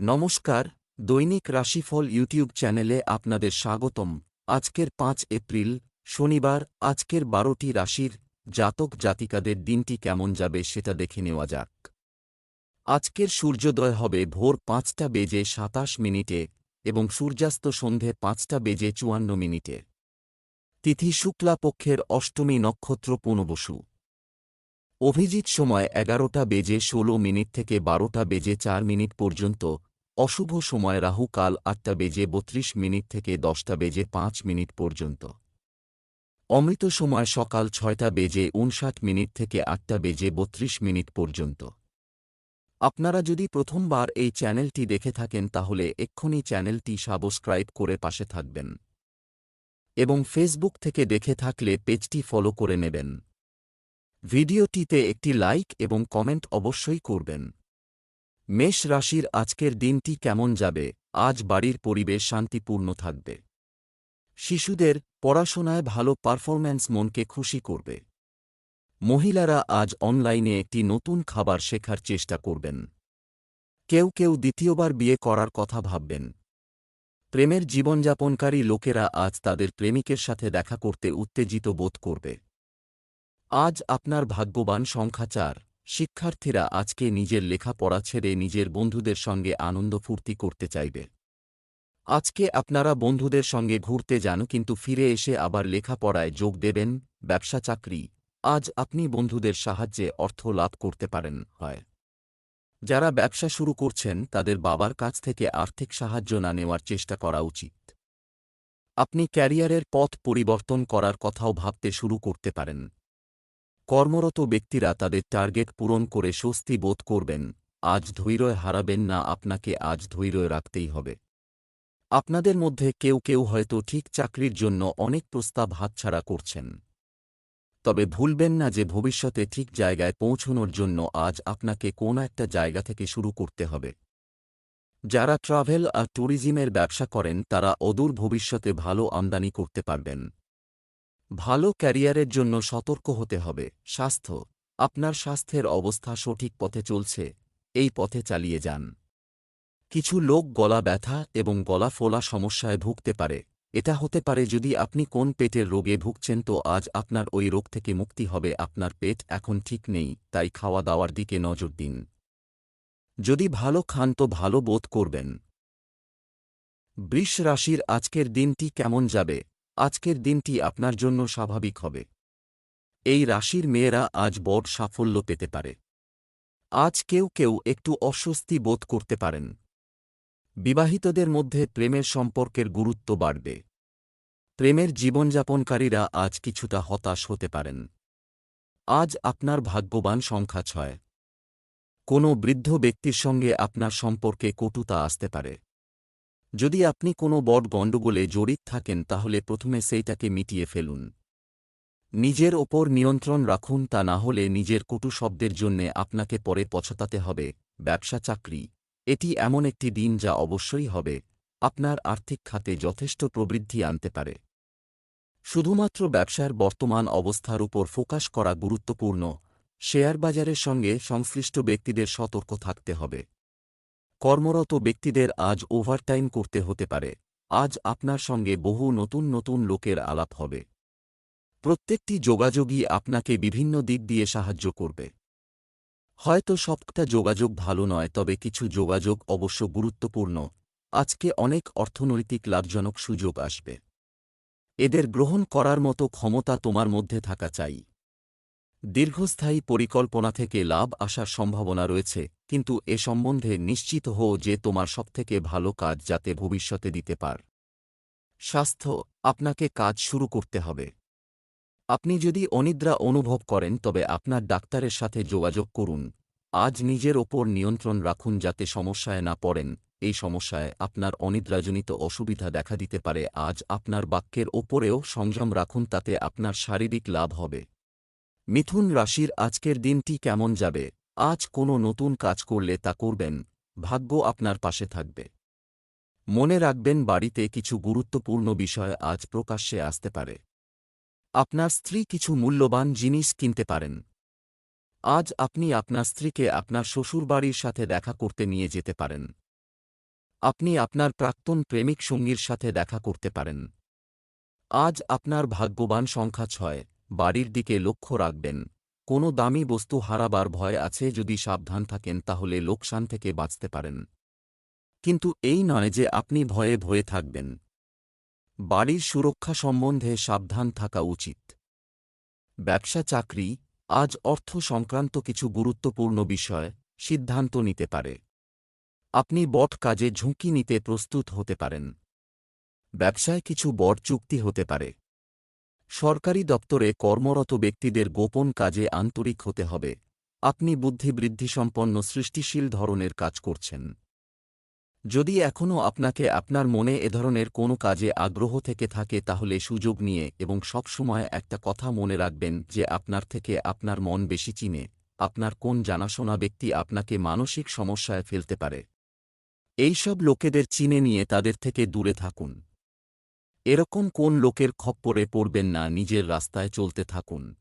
নমস্কার, দৈনিক রাশিফল ইউটিউব চ্যানেলে আপনাদের স্বাগতম। আজকের পাঁচ এপ্রিল, শনিবার, আজকের বারোটি রাশির জাতক জাতিকাদের দিনটি কেমন যাবে সেটা দেখে নেওয়া যাক। আজকের সূর্যোদয় হবে ভোর পাঁচটা বেজে সাতাশ মিনিটে এবং সূর্যাস্ত সন্ধে পাঁচটা বেজে চুয়ান্ন মিনিটে। তিথি শুক্লা পক্ষের অষ্টমী নক্ষত্র পুনবসু অভিজিৎ সময় এগারোটা বেজে ষোলো মিনিট থেকে বারোটা বেজে চার মিনিট পর্যন্ত, অশুভ সময় রাহু কাল আটটা বেজে বত্রিশ মিনিট থেকে দশটা বেজে পাঁচ মিনিট পর্যন্ত। অমৃত সময় সকাল ছয়টা বেজে উনষাট মিনিট থেকে আটটা বেজে বত্রিশ মিনিট পর্যন্ত। আপনারা যদি প্রথমবার এই চ্যানেলটি দেখে থাকেন তাহলে এক্ষুনি চ্যানেলটি সাবস্ক্রাইব করে পাশে থাকবেন। এবং ফেসবুক থেকে দেখে থাকলে পেজটি ফলো করে নেবেন। ভিডিওটিতে একটি লাইক এবং কমেন্ট অবশ্যই করবেন। মেষ রাশির আজকের দিনটি কেমন যাবে? আজ বাড়ির পরিবেশ শান্তিপূর্ণ থাকবে। শিশুদের পড়াশোনায় ভালো পারফরম্যান্স মনকে খুশি করবে। মহিলারা আজ অনলাইনে একটি নতুন খাবার শেখার চেষ্টা করবেন। কেউ কেউ দ্বিতীয়বার বিয়ে করার কথা ভাববেন। প্রেমের জীবনযাপনকারী লোকেরা আজ তাদের প্রেমিকের সাথে দেখা করতে উত্তেজিত বোধ করবে। আজ আপনার ভাগ্যবান সংখ্যা চার। শিক্ষার্থীরা আজকে নিজের লেখাপড়া ছেড়ে নিজের বন্ধুদের সঙ্গে আনন্দ ফুর্তি করতে চাইবে। আজকে আপনারা বন্ধুদের সঙ্গে ঘুরতে যান কিন্তু ফিরে এসে আবার লেখাপড়ায় যোগ দেবেন, ব্যবসা চাকরি। আজ আপনি বন্ধুদের সাহায্যে অর্থ লাভ করতে পারেন, হয়। যারা ব্যবসা শুরু করছেন, তাদের বাবার কাছ থেকে আর্থিক সাহায্য না নেওয়ার চেষ্টা করা উচিত। আপনি ক্যারিয়ারের পথ পরিবর্তন করার কথাও ভাবতে শুরু করতে পারেন। কর্মরত ব্যক্তিরা তাদের টার্গেট পূরণ করে স্বস্তি বোধ করবেন, আজ ধৈর্য হারাবেন না, আপনাকে আজ ধৈর্য রাখতেই হবে। আপনাদের মধ্যে কেউ কেউ হয়তো ঠিক চাকরির জন্য অনেক প্রস্তাব হাতছাড়া করছেন। তবে ভুলবেন না যে ভবিষ্যতে ঠিক জায়গায় পৌঁছনোর জন্য আজ আপনাকে কোন একটা জায়গা থেকে শুরু করতে হবে। যারা ট্রাভেল আর ট্যুরিজমের ব্যবসা করেন, তারা অদূর ভবিষ্যতে ভালো আমদানি করতে পারবেন। ভালো ক্যারিয়ারের জন্য সতর্ক হতে হবে। স্বাস্থ্য। আপনার স্বাস্থ্যের অবস্থা সঠিক পথে চলছে। এই পথে চালিয়ে যান। কিছু লোক গলা ব্যথা এবং গলা ফোলা সমস্যায় ভুগতে পারে। এটা হতে পারে যদি আপনি কোন পেটের রোগে ভুগছেন তো আজ আপনার ওই রোগ থেকে মুক্তি হবে। আপনার পেট এখন ঠিক নেই, তাই খাওয়া দাওয়ার দিকে নজর দিন। যদি ভালো খান তো ভালো বোধ করবেন। বৃষ রাশির আজকের দিনটি কেমন যাবে? আজকের দিনটি আপনার জন্য স্বাভাবিক হবে। এই রাশির মেয়েরা আজ বড় সাফল্য পেতে পারে। আজ কেউ কেউ একটু অস্বস্তি বোধ করতে পারেন। বিবাহিতদের মধ্যে প্রেমের সম্পর্কের গুরুত্ব বাড়বে। প্রেমের জীবনযাপনকারীরা আজ কিছুটা হতাশ হতে পারেন। আজ আপনার ভাগ্যবান সংখ্যা ছয়। কোনো বৃদ্ধ ব্যক্তির সঙ্গে আপনার সম্পর্কে কটুতা আসতে পারে। যদি আপনি কোনো বড় গণ্ডগোলে জড়িত থাকেন, তাহলে প্রথমে সেইটাকে মিটিয়ে ফেলুন। নিজের ওপর নিয়ন্ত্রণ রাখুন, তা না হলে নিজের কটু শব্দের জন্যে আপনাকে পরে পছতাতে হবে। ব্যবসা চাকরি। এটি এমন একটি দিন যা অবশ্যই হবে। আপনার আর্থিক খাতে যথেষ্ট প্রবৃদ্ধি আনতে পারে। শুধুমাত্র ব্যবসার বর্তমান অবস্থার উপর ফোকাস করা গুরুত্বপূর্ণ। শেয়ার বাজারের সঙ্গে সংশ্লিষ্ট ব্যক্তিদের সতর্ক থাকতে হবে। কর্মরত ব্যক্তিদের আজ ওভারটাইম করতে হতে পারে। আজ আপনার সঙ্গে বহু নতুন নতুন লোকের আলাপ হবে। প্রত্যেকটি যোগাযোগই আপনাকে বিভিন্ন দিক দিয়ে সাহায্য করবে। হয়তো সবটা যোগাযোগ ভালো নয়, তবে কিছু যোগাযোগ অবশ্য গুরুত্বপূর্ণ। আজকে অনেক অর্থনৈতিক লাভজনক সুযোগ আসবে। এদের গ্রহণ করার মতো ক্ষমতা তোমার মধ্যে থাকা চাই। দীর্ঘস্থায়ী পরিকল্পনা থেকে লাভ আসার সম্ভাবনা রয়েছে, কিন্তু এ সম্বন্ধে নিশ্চিত হও যে তোমার সবথেকে ভালো কাজ যাতে ভবিষ্যতে দিতে পার। স্বাস্থ্য, আপনাকে কাজ শুরু করতে হবে। আপনি যদি অনিদ্রা অনুভব করেন, তবে আপনার ডাক্তারের সাথে যোগাযোগ করুন। আজ নিজের ওপর নিয়ন্ত্রণ রাখুন যাতে সমস্যায় না পড়েন। এই সমস্যায় আপনার অনিদ্রাজনিত অসুবিধা দেখা দিতে পারে। আজ আপনার বাক্যের ওপরেও সংযম রাখুন, তাতে আপনার শারীরিক লাভ হবে। মিথুন রাশির আজকের দিনটি কেমন যাবে? আজ কোনো নতুন কাজ করলে তা করবেন? ভাগ্য আপনার পাশে থাকবে। মনে রাখবেন বাড়িতে কিছু গুরুত্বপূর্ণ বিষয় আজ প্রকাশ্যে আসতে পারে। আপনার স্ত্রী কিছু মূল্যবান জিনিস কিনতে পারেন। আজ আপনি আপনার স্ত্রীকে আপনার শ্বশুরবাড়ির সাথে দেখা করতে নিয়ে যেতে পারেন। আপনি আপনার প্রাক্তন প্রেমিক সঙ্গীর সাথে দেখা করতে পারেন। আজ আপনার ভাগ্যবান সংখ্যা ছয়। বাড়ির দিকে লক্ষ্য রাখবেন। কোনো দামি বস্তু হারাবার ভয় আছে যদি সাবধান থাকেন তাহলে লোকসান থেকে বাঁচতে পারেন। কিন্তু এই নয় যে আপনি ভয়ে ভয়ে থাকবেন। বাড়ির সুরক্ষা সম্বন্ধে সাবধান থাকা উচিত। ব্যবসা চাকরি, আজ অর্থ সংক্রান্ত কিছু গুরুত্বপূর্ণ বিষয়, সিদ্ধান্ত নিতে পারে। আপনি বট কাজে ঝুঁকি নিতে প্রস্তুত হতে পারেন। ব্যবসায় কিছু বড় চুক্তি হতে পারে। সরকারি দপ্তরে কর্মরত ব্যক্তিদের গোপন কাজে আন্তরিক হতে হবে। আপনি বুদ্ধিবৃদ্ধিসম্পন্ন, সৃষ্টিশীল ধরনের কাজ করছেন। যদি এখনও আপনাকে আপনার মনে এ ধরনের কোনো কাজে আগ্রহ থেকে থাকে, তাহলে সুযোগ নিয়ে এবং সবসময় একটা কথা মনে রাখবেন যে আপনার থেকে আপনার মন বেশি চিনে। আপনার কোন জানাশোনা ব্যক্তি আপনাকে মানসিক সমস্যায় ফেলতে পারে। এইসব লোকেদের চিনে নিয়ে তাদের থেকে দূরে থাকুন। এরকম কোন লোকের খপ্পরে পড়বেন না নিজের রাস্তায় চলতে থাকুন।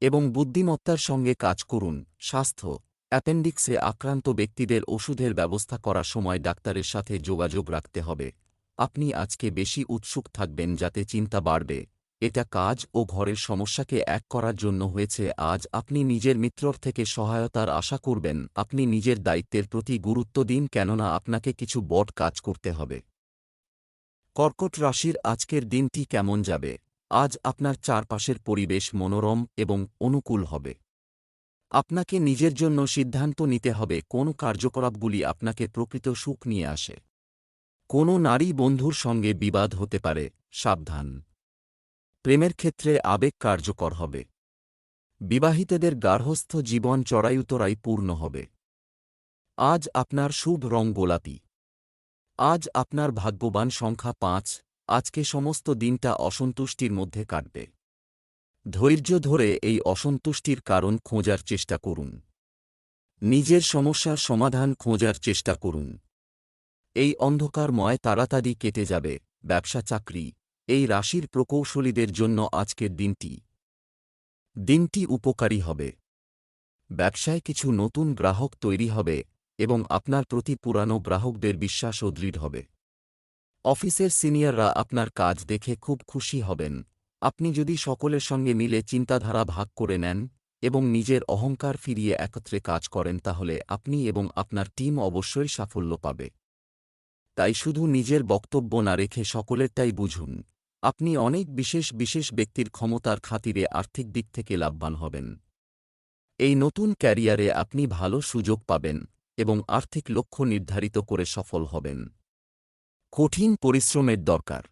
এবং বুদ্ধিমত্তার সঙ্গে কাজ করুন। স্বাস্থ্য, অ্যাপেন্ডিক্সে আক্রান্ত ব্যক্তিদের ওষুধের ব্যবস্থা করার সময় ডাক্তারের সাথে যোগাযোগ রাখতে হবে। আপনি আজকে বেশি উৎসুক থাকবেন যাতে চিন্তা বাড়বে। এটা কাজ ও ঘরের সমস্যাকে এক করার জন্য হয়েছে। আজ আপনি নিজের মিত্রর থেকে সহায়তার আশা করবেন। আপনি নিজের দায়িত্বের প্রতি গুরুত্ব দিন কেননা আপনাকে কিছু বট কাজ করতে হবে। কর্কট রাশির আজকের দিনটি কেমন যাবে? আজ আপনার চারপাশের পরিবেশ মনোরম এবং অনুকূল হবে। আপনাকে নিজের জন্য সিদ্ধান্ত নিতে হবে কোন কার্যকলাপগুলি আপনাকে প্রকৃত সুখ নিয়ে আসে। কোনো নারী বন্ধুর সঙ্গে বিবাদ হতে পারে, সাবধান। প্রেমের ক্ষেত্রে আবেগ কার্যকর হবে। বিবাহিতদের গার্হস্থ্য জীবন চড়াইউতরাই পূর্ণ হবে। আজ আপনার শুভ রং গোলাপি। আজ আপনার ভাগ্যবান সংখ্যা পাঁচ, আজকে সমস্ত দিনটা অসন্তুষ্টির মধ্যে কাটবে। ধৈর্য ধরে এই অসন্তুষ্টির কারণ খোঁজার চেষ্টা করুন। নিজের সমস্যার সমাধান খোঁজার চেষ্টা করুন। এই অন্ধকারময় তাড়াতাড়ি কেটে যাবে, ব্যবসা চাকরি, এই রাশির প্রকৌশলীদের জন্য আজকের দিনটি। দিনটি উপকারী হবে। ব্যবসায় কিছু নতুন গ্রাহক তৈরি হবে এবং আপনার প্রতি পুরানো গ্রাহকদের বিশ্বাসও দৃঢ় হবে। অফিসের সিনিয়ররা আপনার কাজ দেখে খুব খুশি হবেন। আপনি যদি সকলের সঙ্গে মিলে চিন্তাধারা ভাগ করে নেন এবং নিজের অহংকার ফিরিয়ে একত্রে কাজ করেন, তাহলে আপনি এবং আপনার টিম অবশ্যই সাফল্য পাবে। তাই শুধু নিজের বক্তব্য না রেখে সকলেরটাই বুঝুন। আপনি অনেক বিশেষ বিশেষ ব্যক্তির ক্ষমতার খাতিরে আর্থিক দিক থেকে লাভবান হবেন। এই নতুন ক্যারিয়ারে আপনি ভালো সুযোগ পাবেন। এবং আর্থিক লক্ষ্য নির্ধারিত করে সফল হবেন। কঠিন পরিশ্রমের দরকার।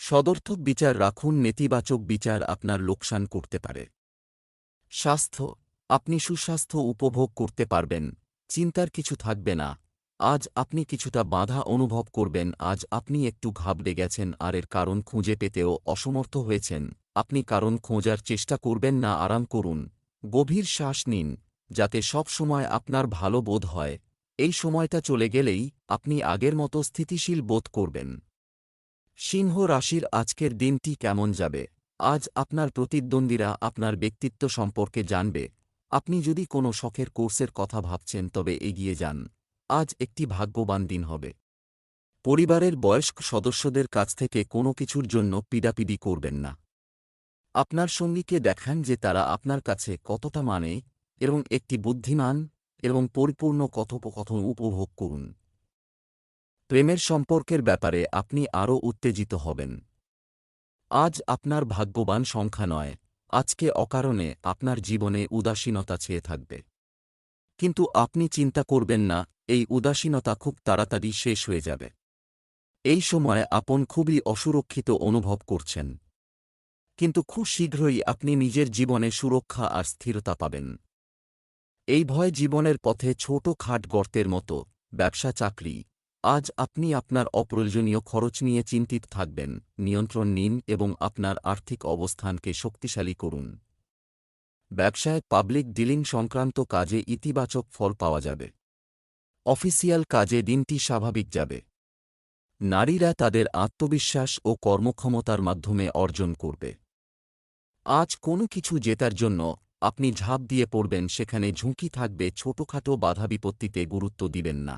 সদর্থক বিচার রাখুন, নেতিবাচক বিচার আপনার লোকসান করতে পারে। স্বাস্থ্য, আপনি সুস্বাস্থ্য উপভোগ করতে পারবেন, চিন্তার কিছু থাকবে না, আজ আপনি কিছুটা বাধা অনুভব করবেন, আজ আপনি একটু ঘাবড়ে গেছেন আর এর কারণ খুঁজে পেতেও অসমর্থ হয়েছেন, আপনি কারণ খোঁজার চেষ্টা করবেন না, আরাম করুন, গভীর শ্বাস নিন। যাতে সব সময় আপনার ভালো বোধ হয়। এই সময়টা চলে গেলেই আপনি আগের মতো স্থিতিশীল বোধ করবেন। সিংহ রাশির আজকের দিনটি কেমন যাবে? আজ আপনার প্রতিদ্বন্দ্বীরা আপনার ব্যক্তিত্ব সম্পর্কে জানবে। আপনি যদি কোনো শখের কোর্সের কথা ভাবছেন, তবে এগিয়ে যান। আজ একটি ভাগ্যবান দিন হবে। পরিবারের বয়স্ক সদস্যদের কাছ থেকে কোনো কিছুর জন্য পিডাপিডি করবেন না। আপনার সঙ্গীকে দেখান যে তারা আপনার কাছে কতটা মানে এবং একটি বুদ্ধিমান এবং পরিপূর্ণ কথোপকথন উপভোগ করুন। প্রেমের সম্পর্কের ব্যাপারে আপনি আরও উত্তেজিত হবেন। আজ আপনার ভাগ্যবান সংখ্যা নয়, আজকে অকারণে আপনার জীবনে উদাসীনতা চেয়ে থাকবে। কিন্তু আপনি চিন্তা করবেন না, এই উদাসীনতা খুব তাড়াতাড়ি শেষ হয়ে যাবে। এই সময় আপন খুবই অসুরক্ষিত অনুভব করছেন। কিন্তু খুব শীঘ্রই আপনি নিজের জীবনে সুরক্ষা আর স্থিরতা পাবেন। এই ভয় জীবনের পথে ছোট খাট গর্তের মতো, ব্যবসা চাকরি। আজ আপনি আপনার অপ্রয়োজনীয় খরচ নিয়ে চিন্তিত থাকবেন, নিয়ন্ত্রণ নিন এবং আপনার আর্থিক অবস্থানকে শক্তিশালী করুন। ব্যবসায় পাবলিক ডিলিং সংক্রান্ত কাজে ইতিবাচক ফল পাওয়া যাবে। অফিসিয়াল কাজে দিনটি স্বাভাবিক যাবে। নারীরা তাদের আত্মবিশ্বাস ও কর্মক্ষমতার মাধ্যমে অর্জন করবে। আজ কোনো কিছু জেতার জন্য আপনি ঝাঁপ দিয়ে পড়বেন, সেখানে ঝুঁকি থাকবে, ছোটখাটো বাধা বিপত্তিতে গুরুত্ব দিবেন না।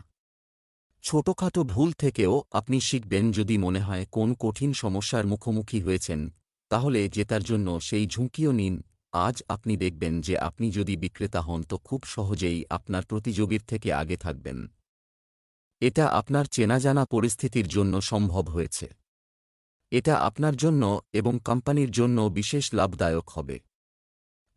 ছোটখাটো ভুল থেকেও আপনি শিখবেন, যদি মনে হয় কোন কঠিন সমস্যার মুখোমুখি হয়েছেন, তাহলে জেতার জন্য সেই ঝুঁকিও নিন। আজ আপনি দেখবেন যে আপনি যদি বিক্রেতা হন, তো খুব সহজেই আপনার প্রতিযোগীর থেকে আগে থাকবেন। এটা আপনার চেনাজানা পরিস্থিতির জন্য সম্ভব হয়েছে। এটা আপনার জন্য এবং কোম্পানির জন্য বিশেষ লাভদায়ক হবে।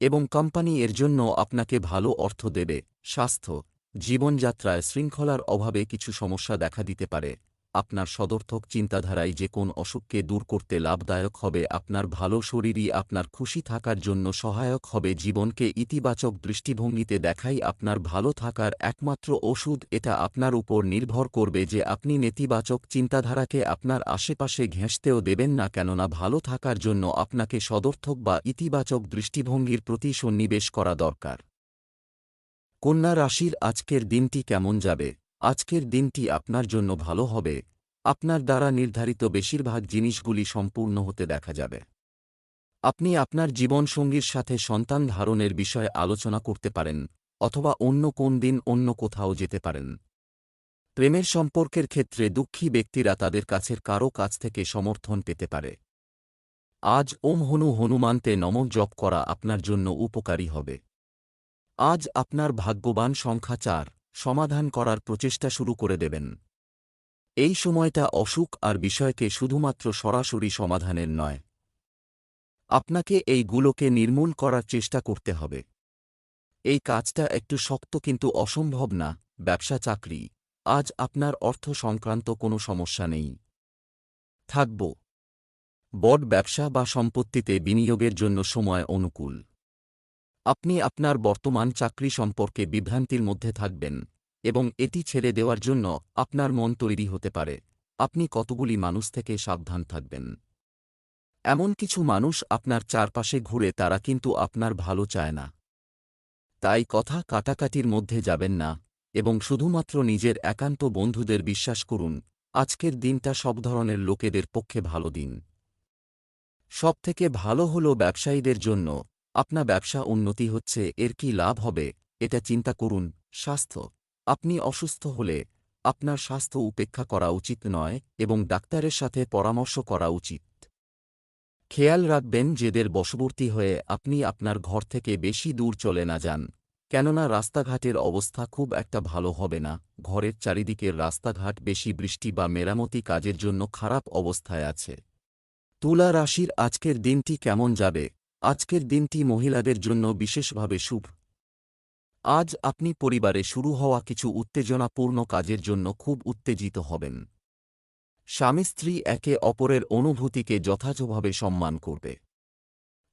এবং কোম্পানি এর জন্য আপনাকে ভালো অর্থ দেবে, স্বাস্থ্য, জীবনযাত্রায় শৃঙ্খলার অভাবে কিছু সমস্যা দেখা দিতে পারে। আপনার সদর্থক চিন্তাধারায় যে কোন অসুখকে দূর করতে লাভদায়ক হবে, আপনার ভালো শরীরই আপনার খুশি থাকার জন্য সহায়ক হবে, জীবনকে ইতিবাচক দৃষ্টিভঙ্গিতে দেখাই আপনার ভালো থাকার একমাত্র ওষুধ, এটা আপনার উপর নির্ভর করবে যে আপনি নেতিবাচক চিন্তাধারাকে আপনার আশেপাশে ঘেঁষতেও দেবেন না কেননা ভালো থাকার জন্য আপনাকে সদর্থক বা ইতিবাচক দৃষ্টিভঙ্গির প্রতি সন্নিবেশ করা দরকার। কন্যা রাশির আজকের দিনটি কেমন যাবে? আজকের দিনটি আপনার জন্য ভালো হবে। আপনার দ্বারা নির্ধারিত বেশিরভাগ জিনিসগুলি সম্পূর্ণ হতে দেখা যাবে। আপনি আপনার জীবনসঙ্গীর সাথে সন্তান ধারণের বিষয়ে আলোচনা করতে পারেন, অথবা অন্য কোন দিন অন্য কোথাও যেতে পারেন। প্রেমের সম্পর্কের ক্ষেত্রে দুঃখী ব্যক্তিরা তাদের কাছের কারও কাছ থেকে সমর্থন পেতে পারে। আজ ওম হনু হনুমান্তে নম জপ করা আপনার জন্য উপকারী হবে। আজ আপনার ভাগ্যবান সংখ্যা চার। সমাধান করার প্রচেষ্টা শুরু করে দেবেন। এই সময়টা অসুখ আর বিষয়কে শুধুমাত্র সরাসরি সমাধানের নয়। আপনাকে এইগুলোকে নির্মূল করার চেষ্টা করতে হবে। এই কাজটা একটু শক্ত কিন্তু অসম্ভব না, ব্যবসা চাকরি। আজ আপনার অর্থ সংক্রান্ত কোনো সমস্যা নেই। থাকব। বড ব্যবসা বা সম্পত্তিতে বিনিয়োগের জন্য সময় অনুকূল। আপনি আপনার বর্তমান চাকরি সম্পর্কে বিভ্রান্তির মধ্যে থাকবেন, এবং এটি ছেড়ে দেওয়ার জন্য আপনার মন তৈরি হতে পারে। আপনি কতগুলি মানুষ থেকে সাবধান থাকবেন? এমন কিছু মানুষ আপনার চারপাশে ঘুরে তারা কিন্তু আপনার ভালো চায় না। তাই কথা কাটাকাটির মধ্যে যাবেন না, এবং শুধুমাত্র নিজের একান্ত বন্ধুদের বিশ্বাস করুন, আজকের দিনটা সব ধরনের লোকেদের পক্ষে ভালো দিন। সবথেকে ভালো হল ব্যবসায়ীদের জন্য আপনা ব্যবসা উন্নতি হচ্ছে, এর কি লাভ হবে? এটা চিন্তা করুন, স্বাস্থ্য। আপনি অসুস্থ হলে আপনার স্বাস্থ্য উপেক্ষা করা উচিত নয় এবং ডাক্তারের সাথে পরামর্শ করা উচিত। খেয়াল রাখবেন যেদের বশবর্তী হয়ে আপনি আপনার ঘর থেকে বেশি দূর চলে না যান। কেননা রাস্তাঘাটের অবস্থা খুব একটা ভালো হবে না। ঘরের চারিদিকের রাস্তাঘাট বেশি বৃষ্টি বা মেরামতি কাজের জন্য খারাপ অবস্থায় আছে। তুলা রাশির আজকের দিনটি কেমন যাবে? আজকের দিনটি মহিলাদের জন্য বিশেষভাবে শুভ। আজ আপনি পরিবারে শুরু হওয়া কিছু উত্তেজনাপূর্ণ কাজের জন্য খুব উত্তেজিত হবেন। স্বামী স্ত্রী একে অপরের অনুভূতিকে যথাযথভাবে সম্মান করবে।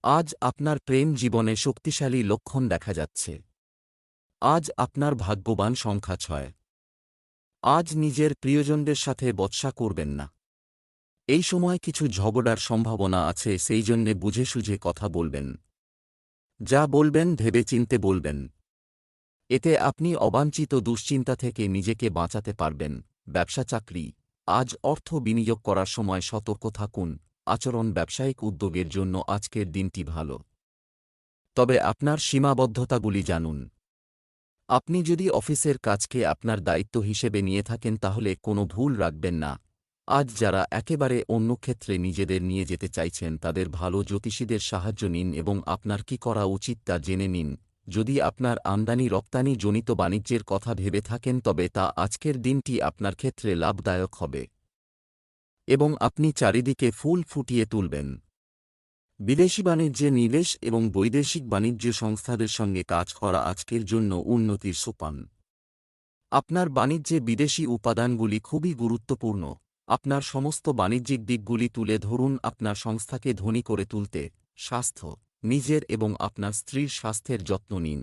আজ আপনার প্রেম জীবনে শক্তিশালী লক্ষণ দেখা যাচ্ছে। আজ আপনার ভাগ্যবান সংখ্যা ছয়। আজ নিজের প্রিয়জনদের সাথে বৎসা করবেন না। এই সময় কিছু ঝগড়ার সম্ভাবনা আছে, সেই জন্যে বুঝে সুঝে কথা বলবেন। যা বলবেন, ভেবে চিনতে বলবেন। এতে আপনি অবাঞ্ছিত দুশ্চিন্তা থেকে নিজেকে বাঁচাতে পারবেন। ব্যবসা চাকরি। আজ অর্থ বিনিয়োগ করার সময় সতর্ক থাকুন। আচরণ ব্যবসায়িক উদ্যোগের জন্য আজকের দিনটি ভালো। তবে আপনার সীমাবদ্ধতাগুলি জানুন। আপনি যদি অফিসের কাজকে আপনার দায়িত্ব হিসেবে নিয়ে থাকেন, তাহলে কোনো ভুল রাখবেন না। আজ যারা একেবারে অন্য ক্ষেত্রে নিজেদের নিয়ে যেতে চাইছেন, তাদের ভালো জ্যোতিষীদের সাহায্য নিন এবং আপনার কি করা উচিত তা জেনে নিন। যদি আপনার আমদানি রপ্তানি জনিত বাণিজ্যের কথা ভেবে থাকেন, তবে তা আজকের দিনটি আপনার ক্ষেত্রে লাভদায়ক হবে। এবং আপনি চারিদিকে ফুল ফুটিয়ে তুলবেন। বিদেশি বাণিজ্যে নিবেশ এবং বৈদেশিক বাণিজ্য সংস্থাদের সঙ্গে কাজ করা আজকের জন্য উন্নতির সোপান। আপনার বাণিজ্যে বিদেশি উপাদানগুলি খুবই গুরুত্বপূর্ণ। আপনার সমস্ত বাণিজ্যিক দিকগুলি তুলে ধরুন আপনার সংস্থাকে ধনী করে তুলতে, স্বাস্থ্য, নিজের এবং আপনার স্ত্রীর স্বাস্থ্যের যত্ন নিন।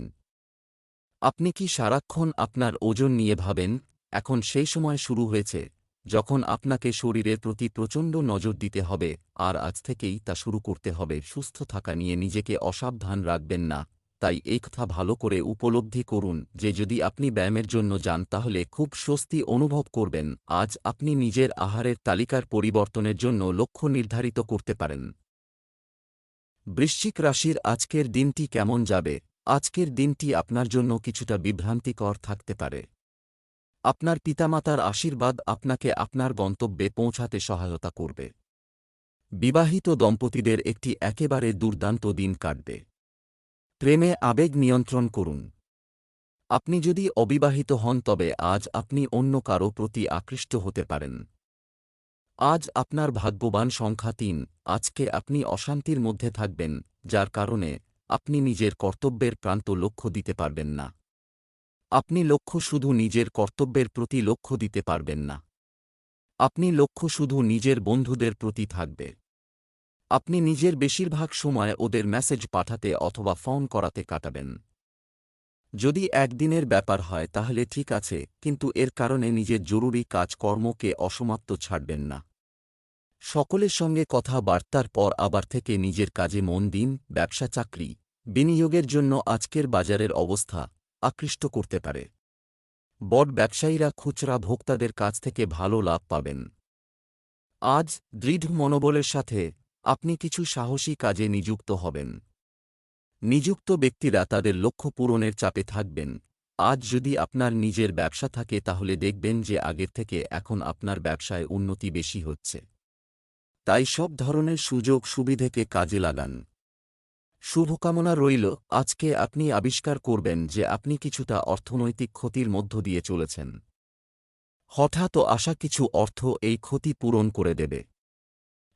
আপনি কি সারাক্ষণ আপনার ওজন নিয়ে ভাবেন? এখন সেই সময় শুরু হয়েছে, যখন আপনাকে শরীরের প্রতি প্রচণ্ড নজর দিতে হবে, আর আজ থেকেই তা শুরু করতে হবে, সুস্থ থাকা নিয়ে নিজেকে অসাবধান রাখবেন না। তাই এই কথা ভালো করে উপলব্ধি করুন যে যদি আপনি ব্যায়ামের জন্য যান তাহলে খুব স্বস্তি অনুভব করবেন। আজ আপনি নিজের আহারের তালিকার পরিবর্তনের জন্য লক্ষ্য নির্ধারিত করতে পারেন। বৃশ্চিক রাশির আজকের দিনটি কেমন যাবে? আজকের দিনটি আপনার জন্য কিছুটা বিভ্রান্তিকর থাকতে পারে। আপনার পিতামাতার আশীর্বাদ আপনাকে আপনার গন্তব্যে পৌঁছাতে সহায়তা করবে। বিবাহিত দম্পতিদের একটি একেবারে দুর্দান্ত দিন কাটবে। প্রেমে আবেগ নিয়ন্ত্রণ করুন। আপনি যদি অবিবাহিত হন, তবে আজ আপনি অন্য কারও প্রতি আকৃষ্ট হতে পারেন। আজ আপনার ভাগ্যবান সংখ্যা তিন। আজকে আপনি অশান্তির মধ্যে থাকবেন, যার কারণে আপনি নিজের কর্তব্যের প্রান্ত লক্ষ্য দিতে পারবেন না। আপনি লক্ষ্য শুধু নিজের কর্তব্যের প্রতি লক্ষ্য দিতে পারবেন না। আপনি লক্ষ্য শুধু নিজের বন্ধুদের প্রতি থাকবে। আপনি নিজের বেশিরভাগ সময় ওদের মেসেজ পাঠাতে অথবা ফোন করাতে কাটাবেন। যদি একদিনের ব্যাপার হয় তাহলে ঠিক আছে, কিন্তু এর কারণে নিজের জরুরি কাজকর্মকে অসমাপ্ত ছাড়বেন না। সকলের সঙ্গে কথাবার্তার পর আবার থেকে নিজের কাজে মন দিন, ব্যবসা চাকরি, বিনিয়োগের জন্য আজকের বাজারের অবস্থা আকৃষ্ট করতে পারে। বড ব্যবসায়ীরা খুচরা ভোক্তাদের কাছ থেকে ভালো লাভ পাবেন। আজ দৃঢ় মনোবলের সাথে আপনি কিছু সাহসী কাজে নিযুক্ত হবেন। নিযুক্ত ব্যক্তিরা তাদের লক্ষ্য পূরণের চাপে থাকবেন। আজ যদি আপনার নিজের ব্যবসা থাকে, তাহলে দেখবেন যে আগের থেকে এখন আপনার ব্যবসায় উন্নতি বেশি হচ্ছে। তাই সব ধরনের সুযোগ সুবিধেকে কাজে লাগান। শুভকামনা রইল, আজকে আপনি আবিষ্কার করবেন যে আপনি কিছুটা অর্থনৈতিক ক্ষতির মধ্য দিয়ে চলেছেন। হঠাৎ আসা কিছু অর্থ এই ক্ষতি পূরণ করে দেবে।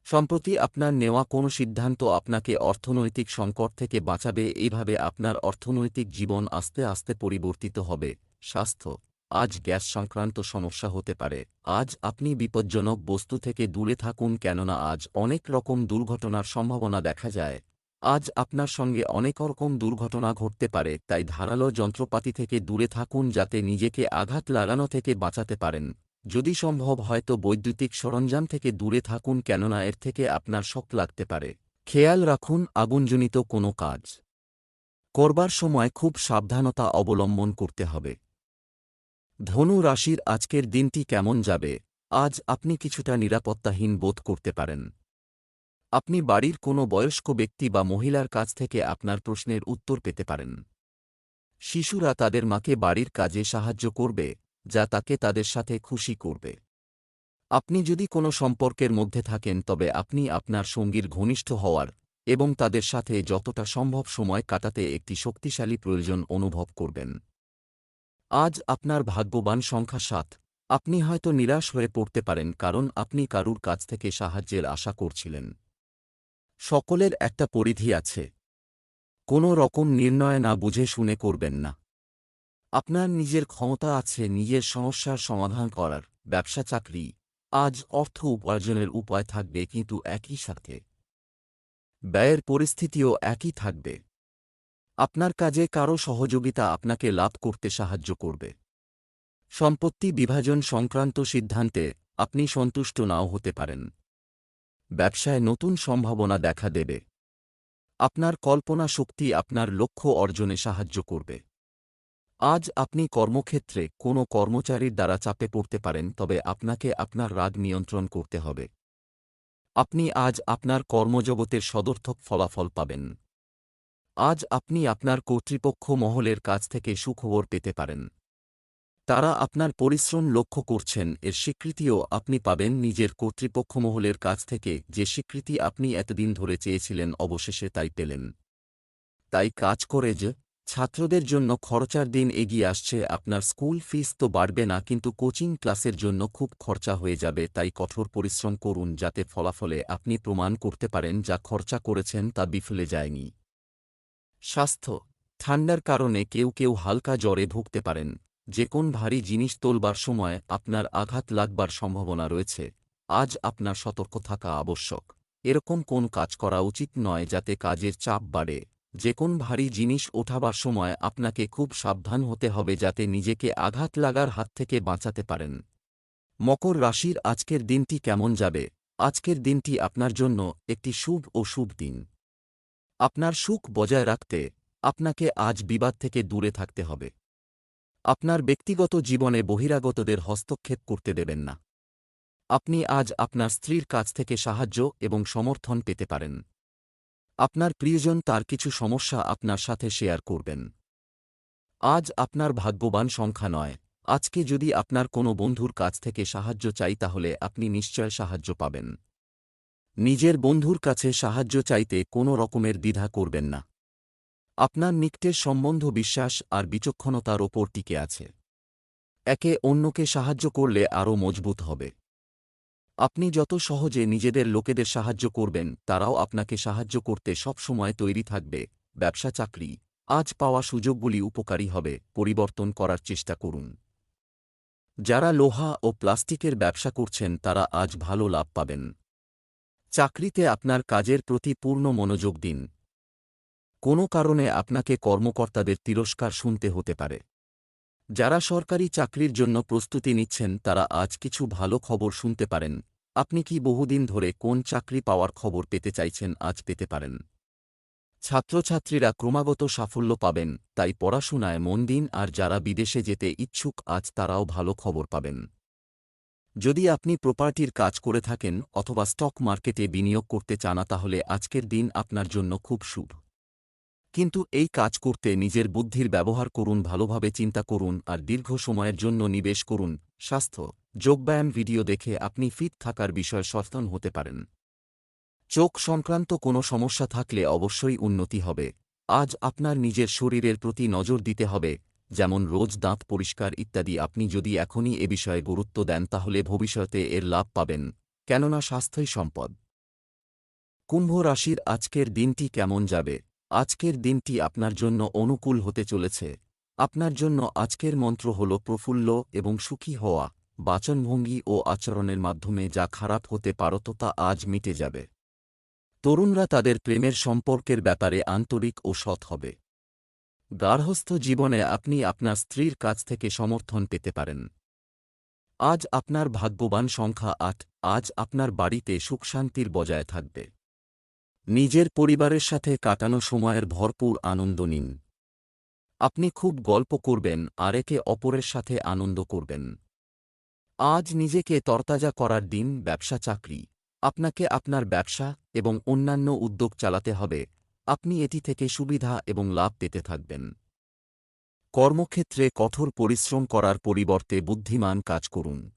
সম্প্রতি আপনার নেওয়া কোনো সিদ্ধান্ত আপনাকে অর্থনৈতিক সংকট থেকে বাঁচাবে এইভাবে আপনার অর্থনৈতিক জীবন আস্তে আস্তে পরিবর্তিত হবে। স্বাস্থ্য। আজ গ্যাস সংক্রান্ত সমস্যা হতে পারে। আজ আপনি বিপজ্জনক বস্তু থেকে দূরে থাকুন, কেননা আজ অনেক রকম দুর্ঘটনার সম্ভাবনা দেখা যায়। আজ আপনার সঙ্গে অনেক রকম দুর্ঘটনা ঘটতে পারে, তাই ধারালো যন্ত্রপাতি থেকে দূরে থাকুন, যাতে নিজেকে আঘাত লাগানো থেকে বাঁচাতে পারেন। যদি সম্ভব হয়তো বৈদ্যুতিক সরঞ্জাম থেকে দূরে থাকুন কেননা এর থেকে আপনার শক লাগতে পারে। খেয়াল রাখুন, আগুনজনিত কোনো কাজ করবার সময় খুব সাবধানতা অবলম্বন করতে হবে। ধনু রাশির আজকের দিনটি কেমন যাবে? আজ আপনি কিছুটা নিরাপত্তাহীন বোধ করতে পারেন। আপনি বাড়ির কোনো বয়স্ক ব্যক্তি বা মহিলার কাছ থেকে আপনার প্রশ্নের উত্তর পেতে পারেন। শিশুরা তাদের মাকে বাড়ির কাজে সাহায্য করবে। যা তাকে তাদের সাথে খুশি করবে। আপনি যদি কোনো সম্পর্কের মধ্যে থাকেন, তবে আপনি আপনার সঙ্গীর ঘনিষ্ঠ হওয়ার এবং তাদের সাথে যতটা সম্ভব সময় কাটাতে একটি শক্তিশালী প্রয়োজন অনুভব করবেন। আজ আপনার ভাগ্যবান সংখ্যা সাত। আপনি হয়তো নিরাশ হয়ে পড়তে পারেন, কারণ আপনি কারুর কাছ থেকে সাহায্যের আশা করছিলেন। সকলের একটা পরিধি আছে। কোনো রকম নির্ণয় না বুঝে শুনে করবেন না। আপনার নিজের ক্ষমতা আছে নিজের সমস্যার সমাধান করার। ব্যবসা চাকরি। আজ অর্থ উপার্জনের উপায় থাকবে কিন্তু একই সাথে। ব্যয়ের পরিস্থিতিও একই থাকবে। আপনার কাজে কারও সহযোগিতা আপনাকে লাভ করতে সাহায্য করবে। সম্পত্তি বিভাজন সংক্রান্ত সিদ্ধান্তে আপনি সন্তুষ্ট নাও হতে পারেন। ব্যবসায় নতুন সম্ভাবনা দেখা দেবে। আপনার কল্পনা শক্তি আপনার লক্ষ্য অর্জনে সাহায্য করবে। আজ আপনি কর্মক্ষেত্রে কোনো কর্মচারীর দ্বারা চাপে পড়তে পারেন, তবে আপনাকে আপনার রাগ নিয়ন্ত্রণ করতে হবে। আপনি আজ আপনার কর্মজগতের সদর্থক ফলাফল পাবেন। আজ আপনি আপনার কর্তৃপক্ষ মহলের কাছ থেকে সুখবর পেতে পারেন। তারা আপনার পরিশ্রম লক্ষ্য করছেন, এর স্বীকৃতিও আপনি পাবেন নিজের কর্তৃপক্ষ মহলের কাছ থেকে, যে স্বীকৃতি আপনি এতদিন ধরে চেয়েছিলেন, অবশেষে তাই পেলেন। তাই কাজ করে যে ছাত্রদের জন্য খরচার দিন এগিয়ে আসছে, আপনার স্কুল ফিস তো বাড়বে না, কিন্তু কোচিং ক্লাসের জন্য খুব খরচা হয়ে যাবে, তাই কঠোর পরিশ্রম করুন যাতে ফলাফলে আপনি প্রমাণ করতে পারেন যা খরচা করেছেন তা বিফলে যায়নি। স্বাস্থ্য, ঠান্ডার কারণে কেউ কেউ হালকা জ্বরে ভুগতে পারেন, যে কোন ভারী জিনিস তোলবার সময় আপনার আঘাত লাগবার সম্ভাবনা রয়েছে, আজ আপনার সতর্ক থাকা আবশ্যক, এরকম কোন কাজ করা উচিত নয় যাতে কাজের চাপ বাড়ে। যে কোন ভারী জিনিস ওঠাবার সময় আপনাকে খুব সাবধান হতে হবে যাতে নিজেকে আঘাত লাগার হাত থেকে বাঁচাতে পারেন। মকর রাশির আজকের দিনটি কেমন যাবে? আজকের দিনটি আপনার জন্য একটি শুভ ও শুভ দিন। আপনার সুখ বজায় রাখতে আপনাকে আজ বিবাদ থেকে দূরে থাকতে হবে। আপনার ব্যক্তিগত জীবনে বহিরাগতদের হস্তক্ষেপ করতে দেবেন না। আপনি আজ আপনার স্ত্রীর কাছ থেকে সাহায্য এবং সমর্থন পেতে পারেন। আপনার প্রিয়জন তার কিছু সমস্যা আপনার সাথে শেয়ার করবেন। আজ আপনার ভাগ্যবান সংখ্যা নয়। আজকে যদি আপনার কোনো বন্ধুর কাছ থেকে সাহায্য চাই তাহলে আপনি নিশ্চয় সাহায্য পাবেন। নিজের বন্ধুর কাছে সাহায্য চাইতে কোনো রকমের দ্বিধা করবেন না। আপনার নিকটের সম্বন্ধ বিশ্বাস আর বিচক্ষণতার ওপর টিকে আছে। একে অন্যকে সাহায্য করলে আরও মজবুত হবে। আপনি যত সহজে নিজেদের লোকেদের সাহায্য করবেন, তারাও আপনাকে সাহায্য করতে সবসময় তৈরি থাকবে। ব্যবসা চাকরি। আজ পাওয়া সুযোগগুলি উপকারী হবে, পরিবর্তন করার চেষ্টা করুন। যারা লোহা ও প্লাস্টিকের ব্যবসা করছেন, তারা আজ ভালো লাভ পাবেন। চাকরিতে আপনার কাজের প্রতি পূর্ণ মনোযোগ দিন। কোনো কারণে আপনাকে কর্মকর্তাদের তিরস্কার শুনতে হতে পারে। যারা সরকারি চাকরির জন্য প্রস্তুতি নিচ্ছেন, তারা আজ কিছু ভালো খবর শুনতে পারেন। আপনি কি বহুদিন ধরে কোন চাকরি পাওয়ার খবর পেতে চাইছেন, আজ পেতে পারেন। ছাত্রছাত্রীরা ক্রমাগত সাফল্য পাবেন, তাই পড়াশোনায় মন দিন, আর যারা বিদেশে যেতে ইচ্ছুক, আজ তারাও ভালো খবর পাবেন। যদি আপনি প্রপার্টির কাজ করে থাকেন, অথবা স্টক মার্কেটে বিনিয়োগ করতে চান, তাহলে আজকের দিন আপনার জন্য খুব শুভ। কিন্তু এই কাজ করতে নিজের বুদ্ধির ব্যবহার করুন, ভালোভাবে চিন্তা করুন আর দীর্ঘ সময়ের জন্য নিবেশ করুন। স্বাস্থ্য, যোগব্যায়াম ভিডিও দেখে আপনি ফিট থাকার বিষয়ে সচেতন হতে পারেন। চোখ সংক্রান্ত কোনো সমস্যা থাকলে অবশ্যই উন্নতি হবে। আজ আপনার নিজের শরীরের প্রতি নজর দিতে হবে, যেমন রোজ দাঁত পরিষ্কার ইত্যাদি। আপনি যদি এখনই এ বিষয়ে গুরুত্ব দেন, তাহলে ভবিষ্যতে এর লাভ পাবেন। কেননা, স্বাস্থ্যই সম্পদ। কুম্ভ রাশির আজকের দিনটি কেমন যাবে? আজকের দিনটি আপনার জন্য অনুকূল হতে চলেছে। আপনার জন্য আজকের মন্ত্র হল প্রফুল্ল এবং সুখী হওয়া, বাচনভঙ্গি ও আচরণের মাধ্যমে যা খারাপ হতে পারত তা আজ মিটে যাবে। তরুণরা তাদের প্রেমের সম্পর্কের ব্যাপারে আন্তরিক ও সৎ হবে। গার্হস্থ জীবনে আপনি আপনার স্ত্রীর কাছ থেকে সমর্থন পেতে পারেন। আজ আপনার ভাগ্যবান সংখ্যা আট, আজ আপনার বাড়িতে সুখশান্তির বজায় থাকবে। নিজের পরিবারের সাথে কাটানো সময়ের ভরপুর আনন্দ নিন। আপনি খুব গল্প করবেন আর একে অপরের সাথে আনন্দ করবেন। আজ নিজেকে তরতাজা করার দিন, ব্যবসা চাকরি। আপনাকে আপনার ব্যবসা এবং অন্যান্য উদ্যোগ চালাতে হবে। আপনি এটি থেকে সুবিধা এবং লাভ পেতে থাকবেন। কর্মক্ষেত্রে কঠোর পরিশ্রম করার পরিবর্তে বুদ্ধিমান কাজ করুন।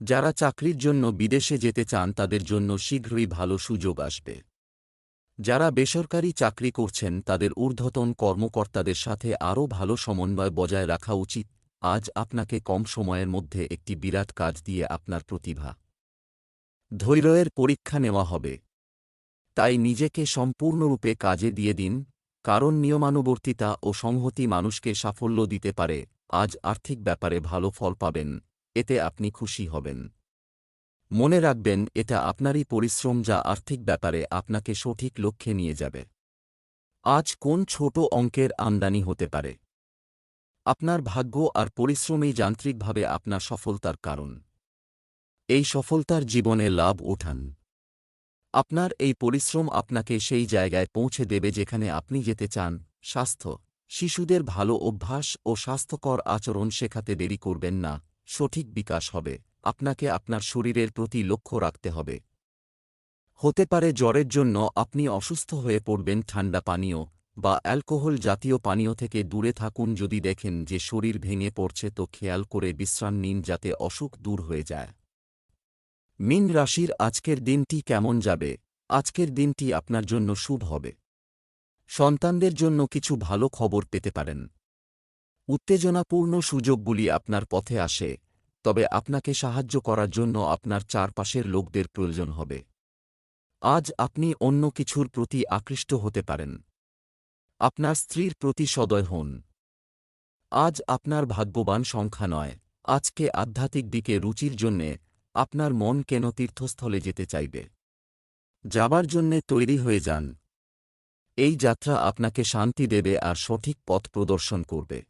যারা চাকরির জন্য বিদেশে যেতে চান, তাদের জন্য শীঘ্রই ভালো সুযোগ আসবে। যারা বেসরকারি চাকরি করছেন, তাদের ঊর্ধ্বতন কর্মকর্তাদের সাথে আরও ভালো সমন্বয় বজায় রাখা উচিত। আজ আপনাকে কম সময়ের মধ্যে একটি বিরাট কাজ দিয়ে আপনার প্রতিভা ধৈর্যের পরীক্ষা নেওয়া হবে। তাই নিজেকে সম্পূর্ণরূপে কাজে দিয়ে দিন, কারণ নিয়মানুবর্তিতা ও সংহতি মানুষকে সাফল্য দিতে পারে। আজ আর্থিক ব্যাপারে ভালো ফল পাবেন, এতে আপনি খুশি হবেন। মনে রাখবেন, এটা আপনারই পরিশ্রম যা আর্থিক ব্যাপারে আপনাকে সঠিক লক্ষ্যে নিয়ে যাবে। আজ কোন ছোট অঙ্কের আমদানি হতে পারে? আপনার ভাগ্য আর পরিশ্রমেই যান্ত্রিকভাবে আপনার সফলতার কারণ। এই সফলতার জীবনে লাভ ওঠান। আপনার এই পরিশ্রম আপনাকে সেই জায়গায় পৌঁছে দেবে যেখানে আপনি যেতে চান, স্বাস্থ্য। শিশুদের ভালো অভ্যাস ও স্বাস্থ্যকর আচরণ শেখাতে দেরি করবেন না, সঠিক বিকাশ হবে। আপনাকে আপনার শরীরের প্রতি লক্ষ্য রাখতে হবে। হতে পারে জ্বরের জন্য আপনি অসুস্থ হয়ে পড়বেন ঠান্ডা পানীয় বা অ্যালকোহল জাতীয় পানীয় থেকে দূরে থাকুন যদি দেখেন যে শরীর ভেঙে পড়ছে তো খেয়াল করে বিশ্রাম নিন যাতে অসুখ দূর হয়ে যায়। মিন রাশির আজকের দিনটি কেমন যাবে? আজকের দিনটি আপনার জন্য শুভ হবে। সন্তানদের জন্য কিছু ভালো খবর পেতে পারেন। উত্তেজনাপূর্ণ সুযোগগুলি আপনার পথে আসে। তবে আপনাকে সাহায্য করার জন্য আপনার চারপাশের লোকদের প্রয়োজন হবে। আজ আপনি অন্য কিছুর প্রতি আকৃষ্ট হতে পারেন। আপনার স্ত্রীর প্রতি সদয় হন। আজ আপনার ভাগ্যবান সংখ্যা নয়। আজকে আধ্যাত্মিক দিকে রুচির জন্যে আপনার মন কেন তীর্থস্থলে যেতে চাইবে? যাবার জন্যে তৈরি হয়ে যান। এই যাত্রা আপনাকে শান্তি দেবে আর সঠিক পথ প্রদর্শন করবে।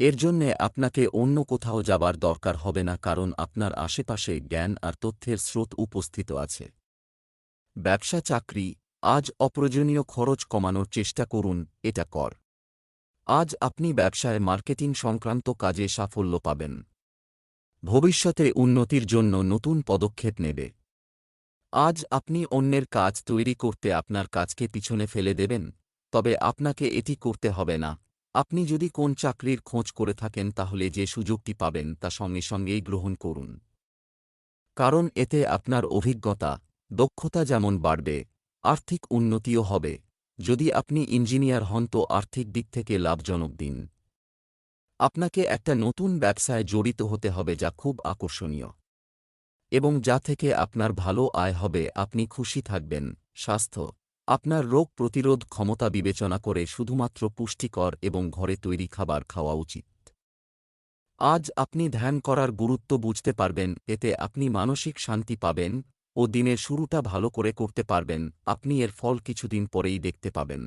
এর জন্যে আপনাকে অন্য কোথাও যাবার দরকার হবে না কারণ আপনার আশেপাশে জ্ঞান আর তথ্যের স্রোত উপস্থিত আছে। ব্যবসা চাকরি, আজ অপ্রয়োজনীয় খরচ কমানোর চেষ্টা করুন, এটা কর। আজ আপনি ব্যবসায় মার্কেটিং সংক্রান্ত কাজে সাফল্য পাবেন। ভবিষ্যতে উন্নতির জন্য নতুন পদক্ষেপ নেবে। আজ আপনি অন্যের কাজ তৈরি করতে আপনার কাজকে পিছনে ফেলে দেবেন, তবে আপনাকে এটি করতে হবে না। আপনি যদি কোন চাকরির খোঁজ করে থাকেন তাহলে যে সুযোগটি পাবেন তা সঙ্গে সঙ্গেই গ্রহণ করুন। কারণ এতে আপনার অভিজ্ঞতা, দক্ষতা যেমন বাড়বে, আর্থিক উন্নতিও হবে। যদি আপনি ইঞ্জিনিয়ার হন তো আর্থিক দিক থেকে লাভজনক দিন। আপনাকে একটা নতুন ব্যবসায় জড়িত হতে হবে যা খুব আকর্ষণীয়। এবং যা থেকে আপনার ভালো আয় হবে, আপনি খুশি থাকবেন, স্বাস্থ্য আপনার রোগ প্রতিরোধ ক্ষমতা বিবেচনা করে শুধুমাত্র পুষ্টিকর এবং ঘরে তৈরি খাবার খাওয়া উচিত। আজ আপনি ধ্যান করার গুরুত্ব বুঝতে পারবেন, এতে আপনি মানসিক শান্তি পাবেন ও দিনের শুরুটা ভালো করে করতে পারবেন। আপনি এর ফল কিছুদিন পরেই দেখতে পাবেন।